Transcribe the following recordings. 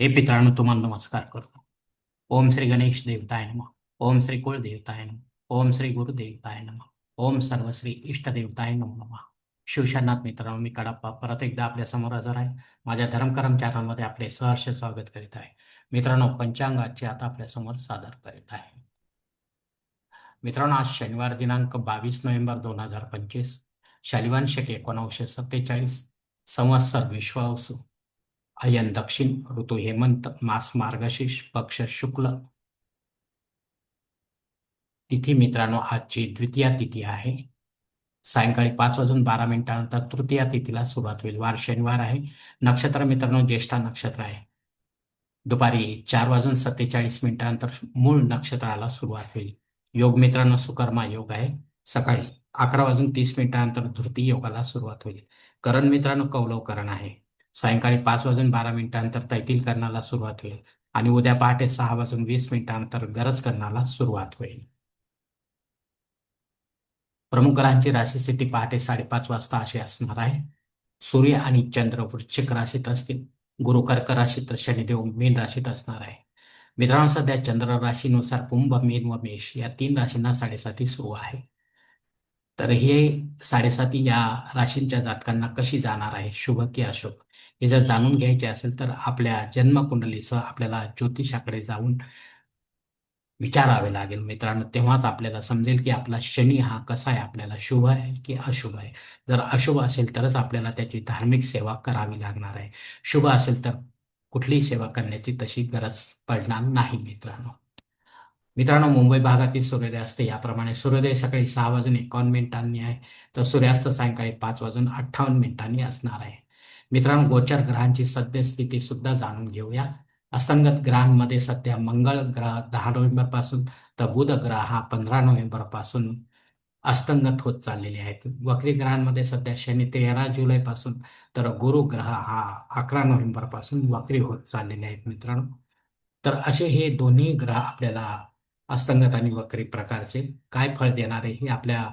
हे मित्रांनो तुम्हाला नमस्कार करतो. ओम श्री गणेश देवताय नम. ओम श्री कुळदेवताय नम. ओम श्री गुरुदेवताय नम. ओम सर्व श्री इष्टदेवताय नम नम. शिवशनाथ मित्रांनो मी कडप्पा परत एकदा आपल्यासमोर हजर आहे. माझ्या धर्मकरम चॅनलमध्ये आपले सहर्ष स्वागत करीत आहे. मित्रांनो पंचांगाचे आता आपल्यासमोर सादर करीत आहे. मित्रांनो आज शनिवार दिनांक बावीस नोव्हेंबर दोन हजार पंचवीस. शालिवान शके एकोणावीसशे सत्तेचाळीस. संवत्सर विश्वासू अयन दक्षिण ऋतू हेमंत मास मार्गशीर्ष पक्ष शुक्ल. तिथी मित्रांनो आजची द्वितीया तिथी आहे. सायंकाळी पाच वाजून बारा मिनिटानंतर तृतीया तिथीला सुरुवात होईल. वार शनिवार आहे. नक्षत्र मित्रांनो ज्येष्ठा नक्षत्र आहे. दुपारी चार वाजून सत्तेचाळीस मिनिटानंतर मूळ नक्षत्राला सुरुवात होईल. योग मित्रांनो सुकर्मा योग आहे. सकाळी अकरा वाजून तीस मिनिटानंतर धृती योगाला सुरुवात होईल. करण मित्रांनो कौलव करण आहे. सायंकाळी पाच वाजून बारा मिनिटानंतर तैतील करण्याला सुरुवात होईल आणि उद्या पहाटे सहा वाजून वीस मिनिटानंतर गरज करण्याला सुरुवात होईल. प्रमुख ग्रहांची राशी स्थिती पहाटे साडेपाच वाजता अशी असणार आहे. सूर्य आणि चंद्र वृश्चिक राशीत असतील. गुरु कर्क राशीत तर शनिदेव मीन राशीत असणार आहे. मित्रांनो सध्या चंद्र राशीनुसार कुंभ मीन व मेष या तीन राशींना साडेसाती सुरू आहे. तर हे साडेसाती या राशींच्या जातकांना कशी जाणार आहे? शुभ की अशुभ? हे जर जाणून घ्यायचे असेल तर आपल्या जन्मकुंडलीसह आपल्याला ज्योतिषाकडे जाऊन विचारावे लागेल मित्रांनो. तेव्हाच आपल्याला समजेल की आपला शनी हा कसा आहे आपल्याला शुभ आहे की अशुभ आहे. जर अशुभ असेल तरच आपल्याला त्याची धार्मिक सेवा करावी लागणार आहे. शुभ असेल तर कुठलीही सेवा करण्याची तशी गरज पडणार नाही मित्रांनो. मित्रांनो मुंबई भागातील सूर्योदय असते याप्रमाणे सूर्योदय सकाळी सहा वाजून एकावन्न मिनिटांनी आहे. तर सूर्यास्त सायंकाळी पाच वाजून अठ्ठावन्न मिनिटांनी असणार आहे. मित्रांनो गोचर ग्रहांची सद्यस्थिती सुद्धा जाणून घेऊया. असंगत ग्रहांमध्ये सध्या मंगळ ग्रह दहा नोव्हेंबरपासून तर बुध ग्रह हा पंधरा नोव्हेंबरपासून अस्तंगत होत चाललेले आहेत. वक्री ग्रहांमध्ये सध्या शनी तेरा जुलै पासून तर गुरु ग्रह हा अकरा नोव्हेंबरपासून वक्री होत चाललेले आहेत मित्रांनो. तर असे हे दोन्ही ग्रह आपल्याला अस्तंगत आणि वक्री प्रकारचे काय फळ देणारे हे आपल्या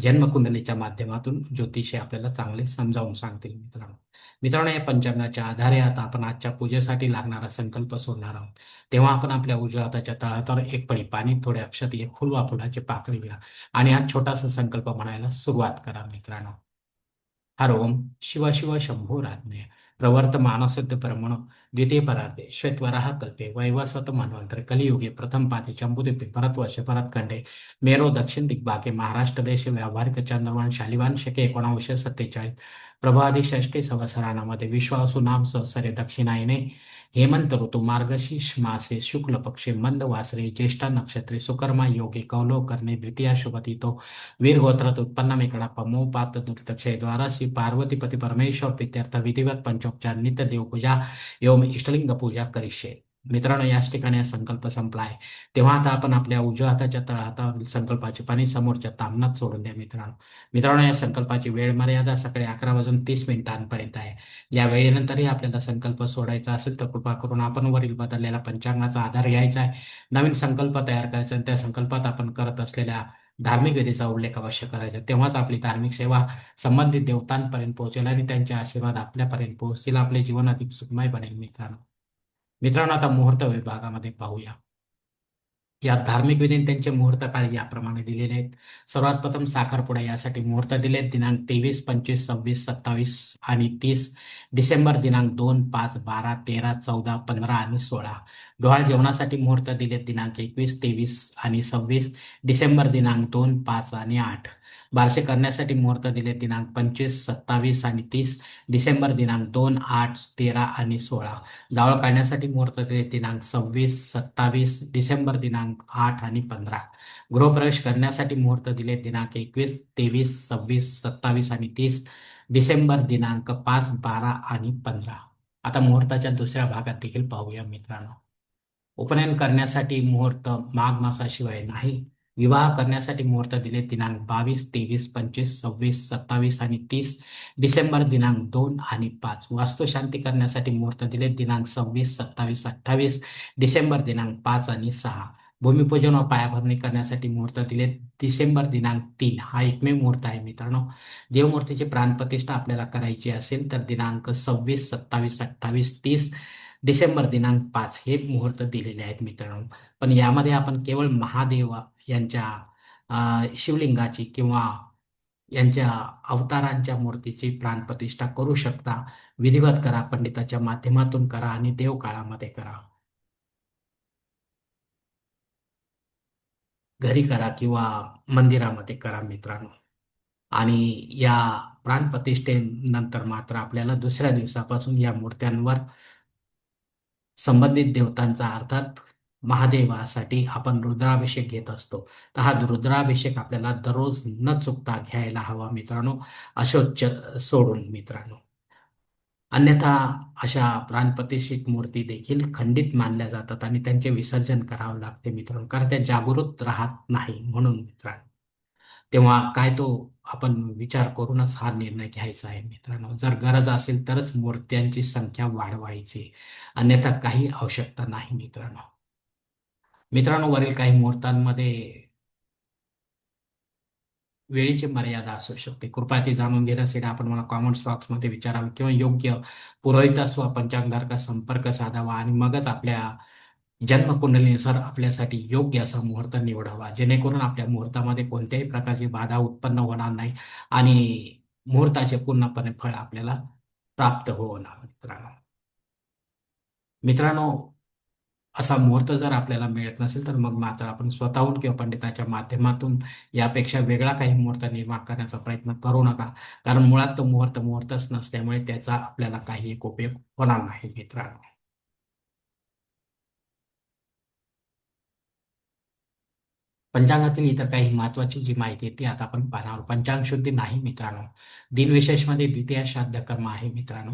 जन्मकुंडलीच्या माध्यमातून ज्योतिषी आपल्याला चांगले समजावून सांगतील मित्रांनो. मित्रांनो या पंचांगाच्या आधारे आता आपण आजच्या पूजेसाठी लागणारा संकल्प सोडणार आहोत. तेव्हा आपण आपल्या उजव्या हाताच्या तळातळ एक पडी पाणी थोडे अक्षत एक फुलवा फुलाची पाकळी घ्या आणि हा छोटासा संकल्प म्हणायला सुरुवात करा मित्रांनो. हर ओम शिव शिव शंभो राज्ञ. प्रवर्त मानसद्ध ब्रह्मण द्वितीय परार्थे श्वेतवराह कल्पे वैवस्वत मन्वंतर कलियुगे प्रथम पाते चंबुदिपे भरतवर्ष भरतखंडे मेरो दक्षिण दिग्भागे महाराष्ट्र देश व्यावहारिक चंद्रवान शालिवान शके एकोणावीसशे सत्तेचाळीस प्रभादी षष्टी संवत्सरानामध्ये विश्वासू नाम सहसरे दक्षिणायने हेमंत ऋतू मार्गशीर्ष मासे शुक्ल पक्षे मंद वासरे ज्येष्ठा नक्षत्रे सुकर्मा योगे कौलो करणे द्वितीया शुभती तो वीरगोत्रात उत्पन्न मेकडा पमो पात दुर्दक्षय द्वारा श्री पार्वतीपती परमेश्वर पित्यर्थ विधिवत पंचोपचार नित्य देवपूजा एवं इष्टलिंग पूजा करिष्ये। मित्रांनो याच ठिकाणी हा संकल्प संपला आहे तेव्हा आता आपण आपल्या उजव्या हाताच्या तळहातावरील संकल्पाची पाणी समोरच्या तामनात सोडून द्या मित्रांनो. मित्रांनो या संकल्पाची वेळ मर्यादा सकाळी अकरा वाजून तीस मिनिटांपर्यंत आहे. या वेळेनंतरही आपल्याला संकल्प सोडायचा असेल तर कृपा करून आपण वरील बदललेल्या पंचांगाचा आधार घ्यायचा आहे. नवीन संकल्प तयार करायचा आणि त्या संकल्पात आपण करत असलेल्या धार्मिक विधीचा उल्लेख अवश्य करायचा. तेव्हाच आपली धार्मिक सेवा संबंधित देवतांपर्यंत पोहोचेल आणि त्यांचे आशीर्वाद आपल्यापर्यंत पोहोचतील. आपले जीवन अधिक सुखमय बनेल मित्रांनो. मित्रांनो आता मुहूर्त विभागामध्ये पाहूया. या धार्मिक विधीने त्यांचे मुहूर्त काळ याप्रमाणे दिलेले आहेत. सर्वात प्रथम साखरपुडा यासाठी मुहूर्त दिले दिनांक तेवीस पंचवीस सव्वीस सत्तावीस आणि तीस डिसेंबर दिनांक दोन पाच बारा तेरा चौदा पंधरा आणि सोळा. डोहाळ जेवणासाठी मुहूर्त दिले दिनांक एकवीस तेवीस आणि सव्वीस डिसेंबर दिनांक दोन पाच आणि आठ. बारसे करण्यासाठी मुहूर्त दिले दिनांक पंचवीस सत्तावीस आणि तीस डिसेंबर दिनांक दोन आठ तेरा आणि सोळा. जावळ काढण्यासाठी मुहूर्त दिले दिनांक सव्वीस सत्तावीस डिसेंबर दिनांक आठ आणि पंधरा. गृहप्रवेश करण्यासाठी मुहूर्त दिले दिनांक एकवीस तेवीस सव्वीस सत्तावीस आणि तीस डिसेंबर दिनांक पाच बारा आणि पंधरा. आता मुहूर्ताच्या दुसऱ्या भागात देखील पाहूया मित्रांनो. उपनयन करण्यासाठी मुहूर्त माघ मासाशिवाय नाही. विवाह करण्यासाठी मुहूर्त दिले दिनांक बावीस तेवीस पंचवीस सव्वीस सत्तावीस आणि तीस डिसेंबर दिनांक दोन आणि पाच. वास्तुशांती करण्यासाठी मुहूर्त दिले दिनांक सव्वीस सत्तावीस अठ्ठावीस डिसेंबर दिनांक पाच आणि सहा. भूमिपूजन व पायाभरणी करण्यासाठी मुहूर्त दिले. डिसेंबर दिनांक तीन. हा एकमेव मुहूर्त आहे मित्रांनो. देवमूर्तीची प्राणप्रतिष्ठा आपल्याला करायची असेल तर दिनांक सव्वीस सत्तावीस अठ्ठावीस तीस डिसेंबर दिनांक पाच हे मुहूर्त दिलेले आहेत मित्रांनो. पण यामध्ये आपण केवळ महादेव यांच्या शिवलिंगाची किंवा यांच्या अवतारांच्या मूर्तीची प्राणप्रतिष्ठा करू शकता. विधिवत करा पंडिताच्या माध्यमातून करा आणि देवकाळामध्ये करा. घरी करा किंवा मंदिरामध्ये करा मित्रांनो. आणि या प्राणप्रतिष्ठेनंतर मात्र आपल्याला दुसऱ्या दिवसापासून या मूर्त्यांवर संबंधित देवतांचा अर्थात महादेवासाठी आपण रुद्राभिषेक घेत असतो. तर हा रुद्राभिषेक आपल्याला दररोज न चुकता घ्यायला हवा मित्रांनो. अशोच सोडून मित्रांनो. अन्यथा अशा प्राणप्रतिष्ठित मूर्ती देखील खंडित मानल्या जातात आणि त्यांचे विसर्जन करावं लागते मित्रांनो कारण त्या जागृत राहत नाही म्हणून मित्रांनो. तेव्हा काय तो आपण विचार करूनच हा निर्णय घ्यायचा आहे मित्रांनो. जर गरज असेल तरच मूर्त्यांची संख्या वाढवायची. अन्यथा काही आवश्यकता नाही मित्रांनो. मित्रांनो वरील काही मुहूर्तांमध्ये वेळेची मर्यादा असू शकते. कृपया ते जाणून घेण्यासाठी आपण मला कॉमेंट्स बॉक्समध्ये विचारावे किंवा योग्य पुरोहितासह पंचांगधारका संपर्क साधावा आणि मगच आपल्या जन्मकुंडलीनुसार आपल्यासाठी योग्य असा मुहूर्त निवडावा. जेणेकरून आपल्या मुहूर्तामध्ये कोणत्याही प्रकारची बाधा उत्पन्न होणार नाही आणि मुहूर्ताचे पूर्णपणे फळ आपल्याला प्राप्त होणार. मित्रांनो मित्रांनो असा मुहूर्त जर आपल्याला मिळत नसेल तर मग मात्र आपण स्वतःहून किंवा पंडिताच्या माध्यमातून यापेक्षा वेगळा काही मुहूर्त निर्माण करण्याचा प्रयत्न करू नका. कारण मुळात तो मुहूर्त मुहूर्तच नसल्यामुळे त्याचा आपल्याला काही एक उपयोग होणार नाही मित्रांनो. पंचांगातील इतर काही महत्वाची जी माहिती आहे ती आता आपण पाहणार पंचांग शुद्धी नाही मित्रांनो. दिनविशेषमध्ये द्वितीय श्राद्ध कर्म आहे मित्रांनो.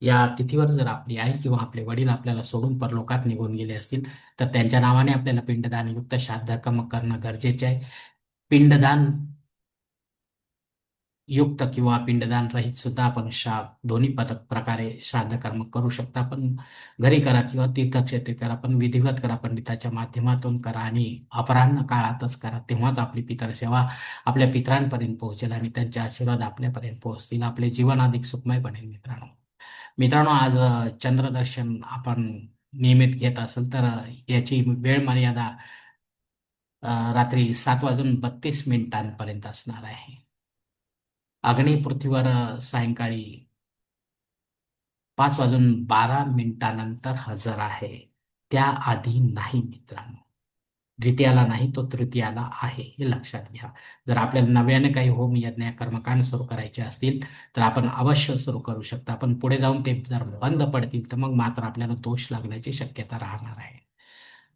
या तिथीवर जर आपली आई किंवा आपले वडील आपल्याला सोडून परलोकात निघून गेले असतील तर त्यांच्या नावाने आपल्याला पिंडदान युक्त श्राद्ध कर्म करणं गरजेचे आहे. पिंडदान युक्त किंवा पिंडदान रहित सुद्धा आपण श्रा दोन्ही पद प्रकारे श्राद्ध कर्म करू शकता. पण घरी करा किंवा तीर्थक्षेत्री करा पण विधिवत करा पंडिताच्या माध्यमातून करा आणि अपराह्न काळातच करा. तेव्हाच आपली पितरसेवा आपल्या पितरांपर्यंत पोहोचेल आणि त्यांचे आशीर्वाद आपल्यापर्यंत पोहोचतील. आपले जीवन अधिक सुखमय बनेल मित्रांनो. मित्रांनो आज चंद्रदर्शन आपण नियमित घेत असेल तर याची वेळ मर्यादा रात्री सात वाजून बत्तीस मिनिटांपर्यंत असणार आहे. अग्नी पृथ्वीवर सायंकाळी पाच वाजून बारा मिनिटानंतर हजर आहे. त्याआधी नाही मित्रांनो. द्वितीयाला नाही तो तृतीयाला आहे हे लक्षात घ्या. जर आपल्याला नव्याने काही होम यज्ञ कर्मकांड सुरू करायचे असतील तर आपण अवश्य सुरू करू शकता. पण पुढे जाऊन ते जर बंद पडतील तर मग मात्र आपल्याला दोष लागण्याची शक्यता राहणार आहे.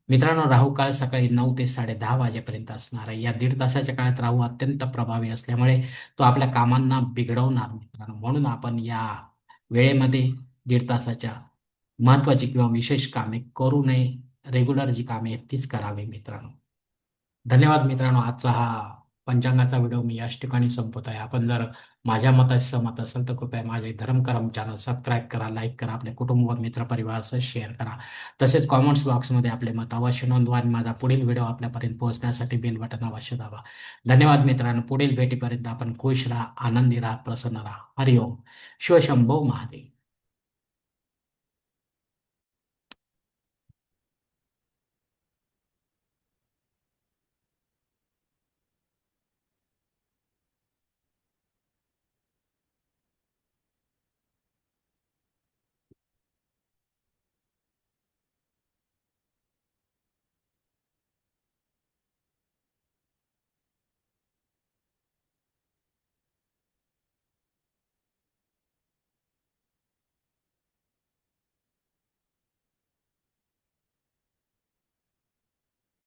मित्रांनो राहू काळ सकाळी नऊ ते साडे दहा वाजेपर्यंत असणार आहे. या दीड तासाच्या काळात राहू अत्यंत प्रभावी असल्यामुळे तो आपल्या कामांना बिघडवणार मित्रांनो म्हणून आपण या वेळेमध्ये दीड तासाच्या महत्वाची किंवा विशेष कामे करू नये. रेग्युलर जी कामे आहेत तीच करावी मित्रांनो. धन्यवाद मित्रांनो आजचा हा पंचांगाचा व्हिडिओ मी याच ठिकाणी संपवत आहे. आपण जर माझ्या मताशी सहमत असेल तर कृपया माझे धर्मकर्म चॅनल सबस्क्राईब करा लाईक करा आपल्या कुटुंब व मित्रपरिवारासह शेअर करा. तसेच कॉमेंट्स बॉक्समध्ये आपले मत अवश्य नोंदवा आणि माझा पुढील व्हिडिओ आपल्यापर्यंत पोहोचण्यासाठी बेल बटन अवश्य दाबा. धन्यवाद मित्रांनो पुढील भेटीपर्यंत आपण खुश राहा आनंदी राहा प्रसन्न राहा. हरिओम. शिवशंभो महादेव.